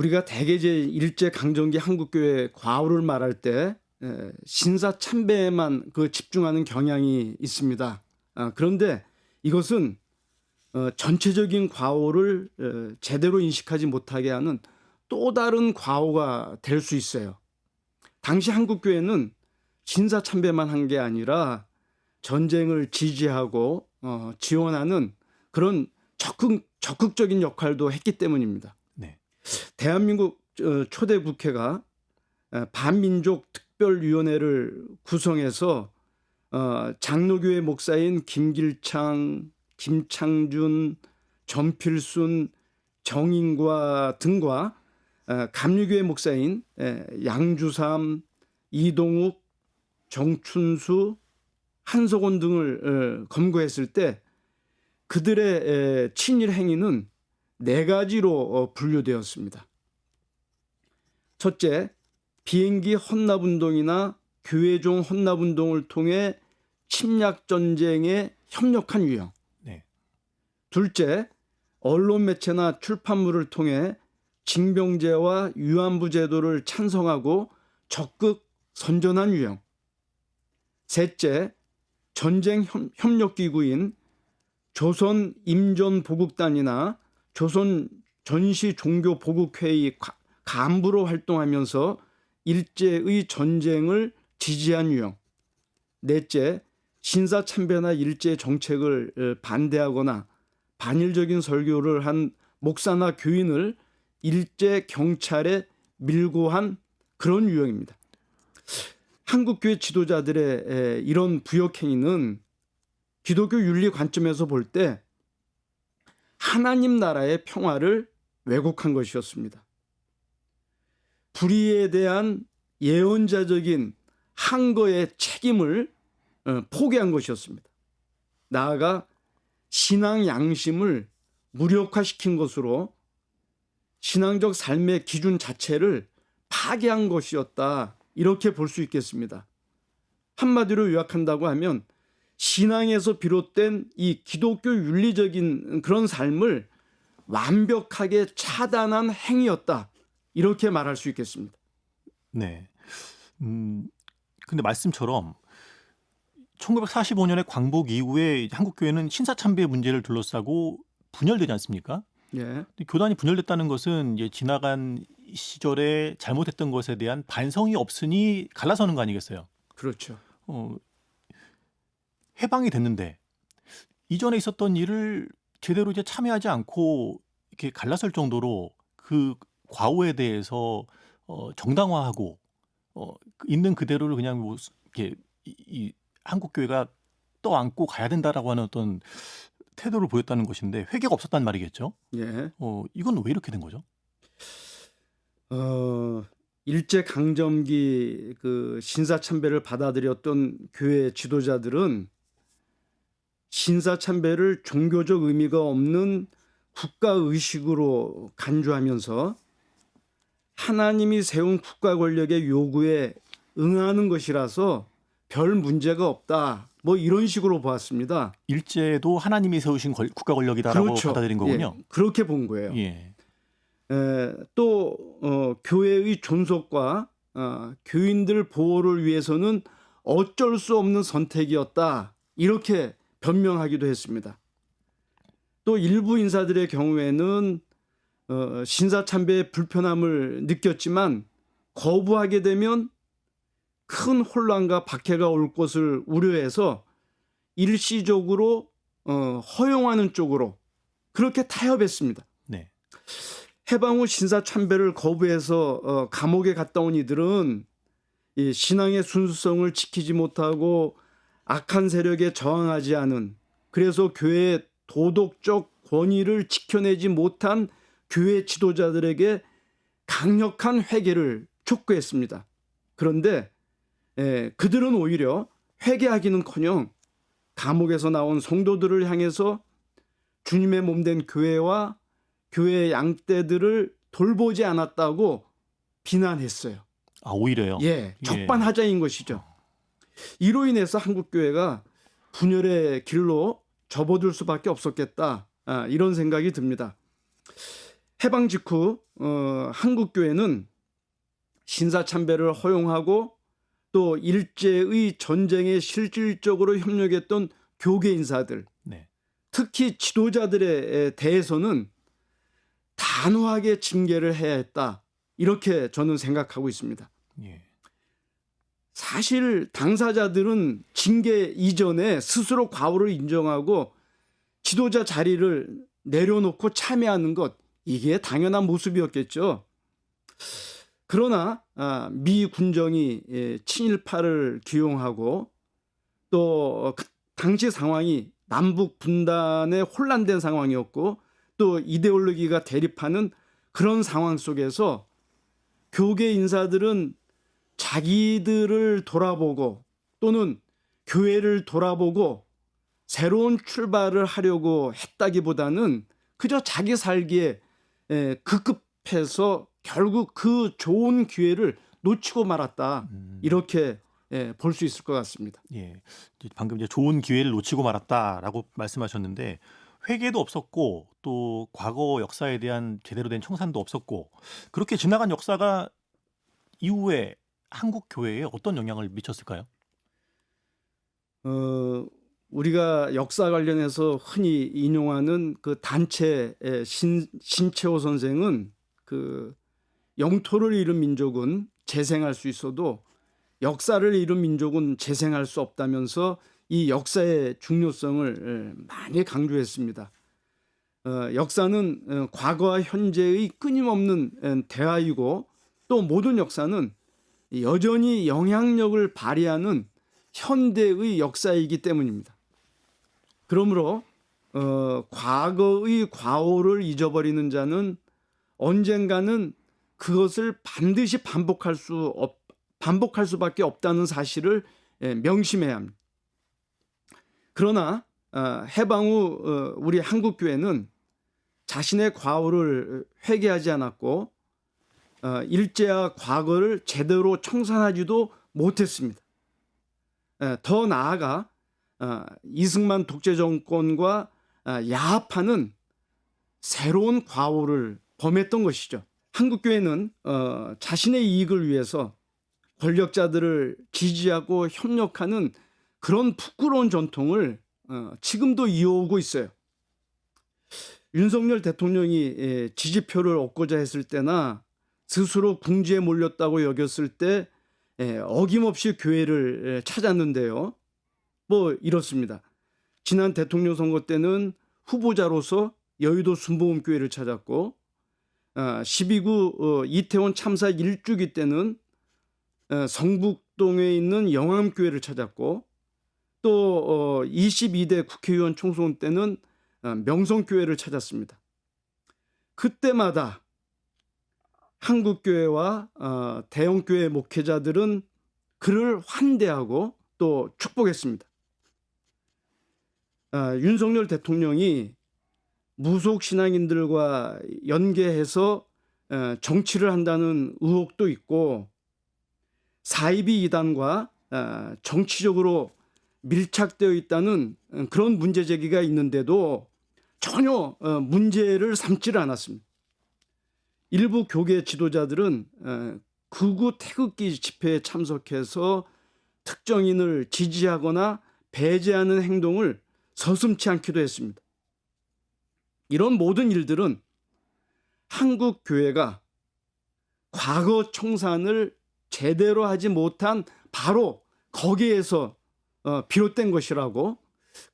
우리가 대개 이제 일제 강점기 한국교회 과오를 말할 때 에, 신사 참배에만 그 집중하는 경향이 있습니다. 아, 그런데 이것은 어, 전체적인 과오를 에, 제대로 인식하지 못하게 하는 또 다른 과오가 될 수 있어요. 당시 한국교회는 신사 참배만 한 게 아니라 전쟁을 지지하고 어, 지원하는 그런 적극 적극적인 역할도 했기 때문입니다. 네. 대한민국 어, 초대 국회가 어, 반민족 특별위원회를 구성해서 어, 장로교회 목사인 김길창, 김창준, 전필순, 정인과 등과 어, 감리교회 목사인 에, 양주삼, 이동욱, 정춘수, 한석원 등을 어, 검거했을 때 그들의 에, 친일 행위는 네 가지로 어, 분류되었습니다. 첫째, 비행기 헌납 운동이나 교회종 헌납 운동을 통해 침략 전쟁에 협력한 유형. 네. 둘째, 언론 매체나 출판물을 통해 징병제와 위안부 제도를 찬성하고 적극 선전한 유형. 셋째, 전쟁 협- 협력기구인 조선 임전 보국단이나 조선 전시 종교 보국회의 가- 간부로 활동하면서 일제의 전쟁을 지지한 유형. 넷째, 신사 참배나 일제 정책을 어, 반대하거나 반일적인 설교를 한 목사나 교인을 일제 경찰에 밀고 한 그런 유형입니다. 한국교회 지도자들의 에, 이런 부역행위는 기독교 윤리 관점에서 볼 때 하나님 나라의 평화를 왜곡한 것이었습니다. 불의에 대한 예언자적인 항거의 책임을 어, 포기한 것이었습니다. 나아가 신앙 양심을 무력화시킨 것으로 신앙적 삶의 기준 자체를 파괴한 것이었다. 이렇게 볼 수 있겠습니다. 한마디로 요약한다고 하면 신앙에서 비롯된 이 기독교 윤리적인 그런 삶을 완벽하게 차단한 행위였다. 이렇게 말할 수 있겠습니다. 네. 음, 근데 말씀처럼 1945년에 광복 이후에 한국 교회는 신사 참배 문제를 둘러싸고 분열되지 않습니까? 예. 교단이 분열됐다는 것은 이제 지나간 시절에 잘못했던 것에 대한 반성이 없으니 갈라서는 거 아니겠어요? 그렇죠. 어, 해방이 됐는데 이전에 있었던 일을 제대로 이제 참여하지 않고 이렇게 갈라설 정도로 그 과오에 대해서 어, 정당화하고 어, 있는 그대로를 그냥 뭐 수- 이렇게 이, 이 한국 교회가 떠안고 가야 된다라고 하는 어떤 태도를 보였다는 것인데 회개가 없었단 말이겠죠. 예. 어, 이건 왜 이렇게 된 거죠? 어, 일제 강점기 그 신사 참배를 받아들였던 교회 지도자들은 신사 참배를 종교적 의미가 없는 국가 의식으로 간주하면서 하나님이 세운 국가 권력의 요구에 응하는 것이라서 별 문제가 없다. 뭐 이런 식으로 보았습니다. 일제도 하나님이 세우신 권- 국가 권력이다라고 그렇죠. 받아들인 거군요. 예, 그렇게 본 거예요. 예. 에, 또 어, 교회의 존속과 어, 교인들 보호를 위해서는 어쩔 수 없는 선택이었다 이렇게 변명하기도 했습니다. 또 일부 인사들의 경우에는 어, 신사 참배의 불편함을 느꼈지만 거부하게 되면 큰 혼란과 박해가 올 것을 우려해서 일시적으로 어, 허용하는 쪽으로 그렇게 타협했습니다. 네. 해방 후 신사 참배를 거부해서 어, 감옥에 갔다 온 이들은 이 신앙의 순수성을 지키지 못하고 악한 세력에 저항하지 않은 그래서 교회의 도덕적 권위를 지켜내지 못한 교회 지도자들에게 강력한 회개를 촉구했습니다. 그런데 에, 그들은 오히려 회개하기는커녕 감옥에서 나온 성도들을 향해서 주님의 몸된 교회와 교회 양떼들을 돌보지 않았다고 비난했어요. 아 오히려요. 예, 적반하장인 것이죠. 이로 인해서 한국 교회가 분열의 길로 접어들 수밖에 없었겠다. 아, 이런 생각이 듭니다. 해방 직후 어, 한국 교회는 신사 참배를 허용하고 또 일제의 전쟁에 실질적으로 협력했던 교계 인사들, 네. 특히 지도자들에 대해서는 단호하게 징계를 해야 했다. 이렇게 저는 생각하고 있습니다. 예. 사실 당사자들은 징계 이전에 스스로 과오를 인정하고 지도자 자리를 내려놓고 참여하는 것 이게 당연한 모습이었겠죠. 그러나 아, 미 군정이 예, 친일파를 기용하고 또그 당시 상황이 남북 분단에 혼란된 상황이었고 또 이데올로기가 대립하는 그런 상황 속에서 교계 인사들은 자기들을 돌아보고 또는 교회를 돌아보고 새로운 출발을 하려고 했다기보다는 그저 자기 살기에 에, 급급해서 결국 그 좋은 기회를 놓치고 말았다 음, 이렇게 볼수 있을 것 같습니다. 예. 방금 이제 좋은 기회를 놓치고 말았다라고 말씀하셨는데 회개도 없었고 또 과거 역사에 대한 제대로 된 청산도 없었고 그렇게 지나간 역사가 이후에 한국 교회에 어떤 영향을 미쳤을까요? 어, 우리가 역사 관련해서 흔히 인용하는 그 단체의 신, 신채호 선생은 그 영토를 잃은 민족은 재생할 수 있어도 역사를 잃은 민족은 재생할 수 없다면서 이 역사의 중요성을 에, 많이 강조했습니다. 어, 역사는 어, 과거와 현재의 끊임없는 에, 대화이고 또 모든 역사는 여전히 영향력을 발휘하는 현대의 역사이기 때문입니다. 그러므로 어, 과거의 과오를 잊어버리는 자는 언젠가는 그것을 반드시 반복할 수 없, 반복할 수밖에 없다는 사실을 예, 명심해야 합니다. 그러나 어, 해방 후 어, 우리 한국 교회는 자신의 과오를 회개하지 않았고 어, 일제와 과거를 제대로 청산하지도 못했습니다. 에, 더 나아가 어, 이승만 독재 정권과 어, 야합하는 새로운 과오를 범했던 것이죠. 한국 교회는 어, 자신의 이익을 위해서 권력자들을 지지하고 협력하는 그런 부끄러운 전통을 어, 지금도 이어오고 있어요. 윤석열 대통령이 예, 지지표를 얻고자 했을 때나 스스로 궁지에 몰렸다고 여겼을 때 예, 어김없이 교회를 예, 찾았는데요. 뭐 이렇습니다. 지난 대통령 선거 때는 후보자로서 여의도 순복음교회를 찾았고 아, 12구 어, 이태원 참사 1주기 때는 어, 성북동에 있는 영암교회를 찾았고 또 어, 22대 국회의원 총선 때는 어, 명성교회를 찾았습니다. 그때마다 한국교회와 어, 대형교회 목회자들은 그를 환대하고 또 축복했습니다. 아, 윤석열 대통령이 무속 신앙인들과 연계해서 어, 정치를 한다는 의혹도 있고 사이비 이단과 어, 정치적으로 밀착되어 있다는 어, 그런 문제 제기가 있는데도 전혀 어, 문제를 삼지를 않았습니다. 일부 교계 지도자들은 어, 극우 태극기 집회에 참석해서 특정인을 지지하거나 배제하는 행동을 서슴치 않기도 했습니다. 이런 모든 일들은 한국 교회가 과거 청산을 제대로 하지 못한 바로 거기에서 어, 비롯된 것이라고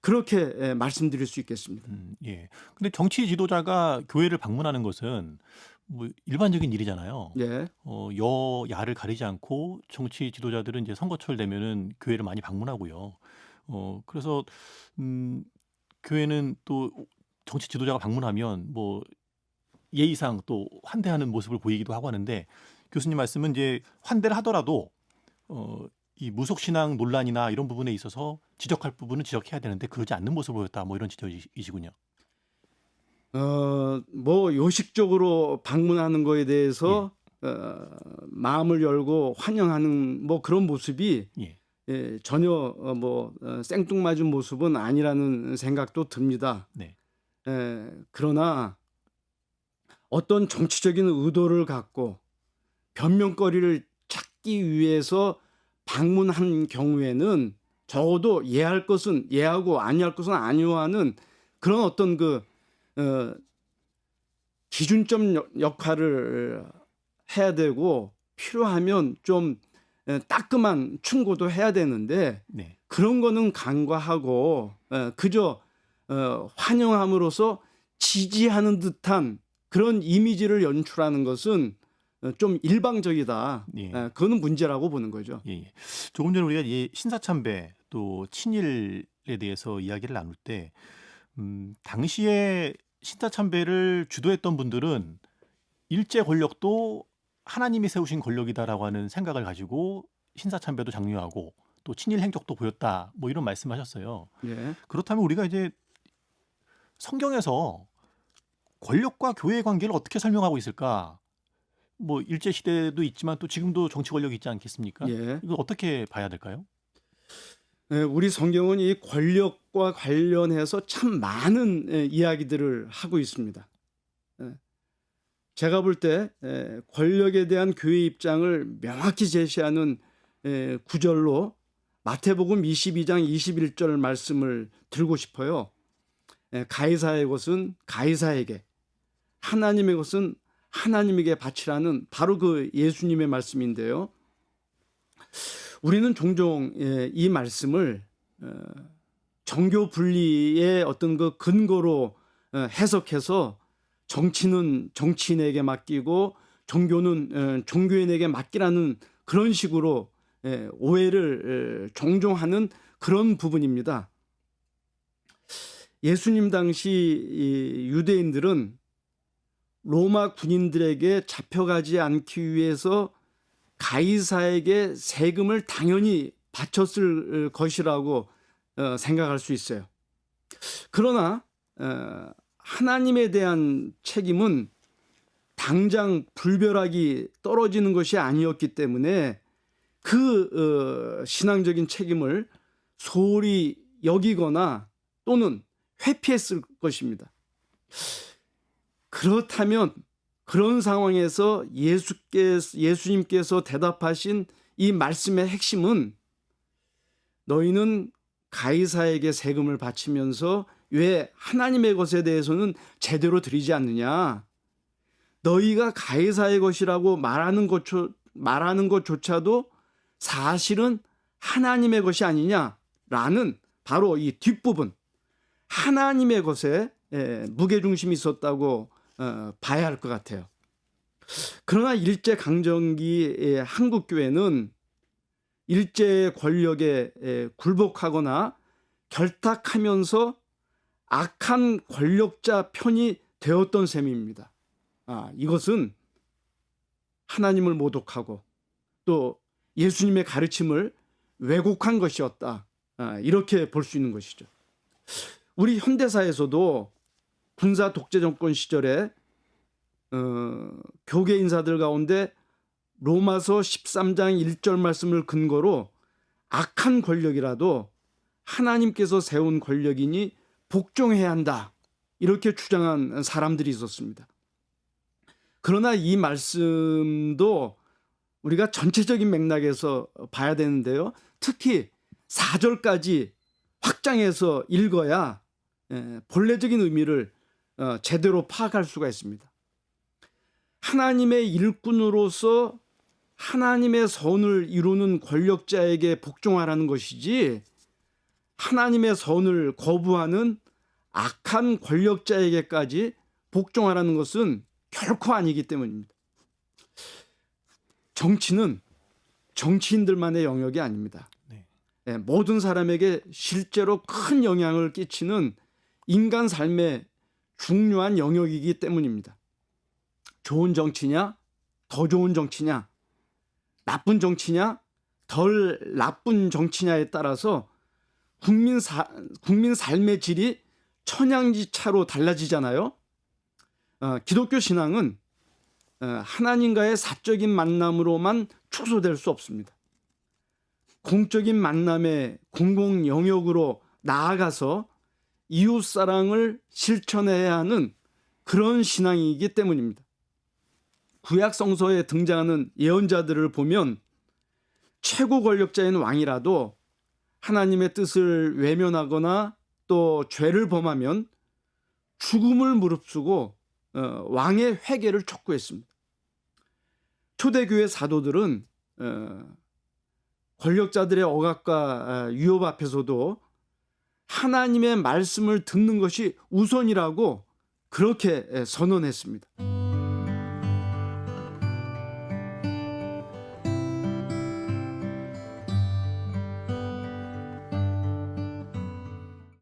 그렇게 에, 말씀드릴 수 있겠습니다. 음, 예. 근데 정치 지도자가 교회를 방문하는 것은 뭐 일반적인 일이잖아요. 예, 어, 여야를 가리지 않고 정치 지도자들은 이제 선거철 되면은 교회를 많이 방문하고요. 어, 그래서 음, 교회는 또 정치 지도자가 방문하면 뭐 예의상 또 환대하는 모습을 보이기도 하고 하는데 교수님 말씀은 이제 환대를 하더라도 어, 이 무속 신앙 논란이나 이런 부분에 있어서 지적할 부분은 지적해야 되는데 그러지 않는 모습을 보였다. 뭐 이런 지적이시군요. 어, 뭐 요식적으로 방문하는 거에 대해서 어, 마음을 열고 환영하는 뭐 그런 모습이 예. 예, 전혀 어, 뭐 어, 생뚱맞은 모습은 아니라는 생각도 듭니다. 네. 예, 그러나 어떤 정치적인 의도를 갖고 변명거리를 찾기 위해서 방문한 경우에는 적어도 예할 것은 예하고 아니할 것은 아니하는 그런 어떤 그 어, 기준점 역- 역할을 해야 되고 필요하면 좀 에, 따끔한 충고도 해야 되는데 네. 그런 거는 간과하고 어, 그저 어, 환영함으로써 지지하는 듯한 그런 이미지를 연출하는 것은 어, 좀 일방적이다. 예. 에, 그거는 문제라고 보는 거죠. 예, 예. 조금 전에 우리가 이 신사참배 또 친일에 대해서 이야기를 나눌 때 음, 당시에 신사참배를 주도했던 분들은 일제 권력도 하나님이 세우신 권력이다라고 하는 생각을 가지고 신사 참배도 장려하고 또 친일 행적도 보였다 뭐 이런 말씀하셨어요. 예. 그렇다면 우리가 이제 성경에서 권력과 교회의 관계를 어떻게 설명하고 있을까? 뭐 일제 시대도 있지만 또 지금도 정치 권력이 있지 않겠습니까? 예. 이거 어떻게 봐야 될까요? 에, 우리 성경은 이 권력과 관련해서 참 많은 에, 이야기들을 하고 있습니다. 에, 제가 볼 때 권력에 대한 교회 입장을 명확히 제시하는 에, 구절로 마태복음 22장 21절 말씀을 들고 싶어요. 에, 가이사의 것은 가이사에게 하나님의 것은 하나님에게 바치라는 바로 그 예수님의 말씀인데요. 우리는 종종 예, 이 말씀을 어, 정교 분리의 어떤 그 근거로 어, 해석해서 정치는 정치인에게 맡기고 종교는 어, 종교인에게 맡기라는 그런 식으로 예, 오해를 에, 종종 하는 그런 부분입니다. 예수님 당시 이 유대인들은 로마 군인들에게 잡혀가지 않기 위해서 가이사에게 세금을 당연히 바쳤을 것이라고 어, 생각할 수 있어요. 그러나 어, 하나님에 대한 책임은 당장 불벼락이 떨어지는 것이 아니었기 때문에 그 어, 신앙적인 책임을 소홀히 여기거나 또는 회피했을 것입니다. 그렇다면 그런 상황에서 예수께 예수님께서 대답하신 이 말씀의 핵심은 너희는 가이사에게 세금을 바치면서 왜 하나님의 것에 대해서는 제대로 드리지 않느냐? 너희가 가이사의 것이라고 말하는 것 말하는 것조차도 사실은 하나님의 것이 아니냐라는 바로 이 뒷부분 하나님의 것에 무게 중심이 있었다고 어, 봐야 할 것 같아요. 그러나 일제 강점기의 한국 교회는 일제 권력에 에, 굴복하거나 결탁하면서 악한 권력자 편이 되었던 셈입니다. 아, 이것은 하나님을 모독하고 또 예수님의 가르침을 왜곡한 것이었다. 아, 이렇게 볼 수 있는 것이죠. 우리 현대사에서도 군사 독재 정권 시절에 어, 교계 인사들 가운데 로마서 13장 1절 말씀을 근거로 악한 권력이라도 하나님께서 세운 권력이니 복종해야 한다. 이렇게 주장한 사람들이 있었습니다. 그러나 이 말씀도 우리가 전체적인 맥락에서 봐야 되는데요. 특히 4절까지 확장해서 읽어야 예, 본래적인 의미를 어, 제대로 파악할 수가 있습니다. 하나님의 일꾼으로서 하나님의 선을 이루는 권력자에게 복종하라는 것이지 하나님의 선을 거부하는 악한 권력자에게까지 복종하라는 것은 결코 아니기 때문입니다. 정치는 정치인들만의 영역이 아닙니다. 네. 예, 모든 사람에게 실제로 큰 영향을 끼치는 인간 삶의 중요한 영역이기 때문입니다. 좋은 정치냐, 더 좋은 정치냐, 나쁜 정치냐, 덜 나쁜 정치냐에 따라서 국민 사, 국민 삶의 질이 천양지차로 달라지잖아요. 어, 기독교 신앙은 어, 하나님과의 사적인 만남으로만 축소될 수 없습니다. 공적인 만남의 공공 영역으로 나아가서 이웃 사랑을 실천해야 하는 그런 신앙이기 때문입니다. 구약 성서에 등장하는 예언자들을 보면 최고 권력자인 왕이라도 하나님의 뜻을 외면하거나 또 죄를 범하면 죽음을 무릅쓰고 어, 왕의 회개를 촉구했습니다. 초대교회 사도들은 어, 권력자들의 억압과 어, 유혹 앞에서도 하나님의 말씀을 듣는 것이 우선이라고 그렇게 에, 선언했습니다.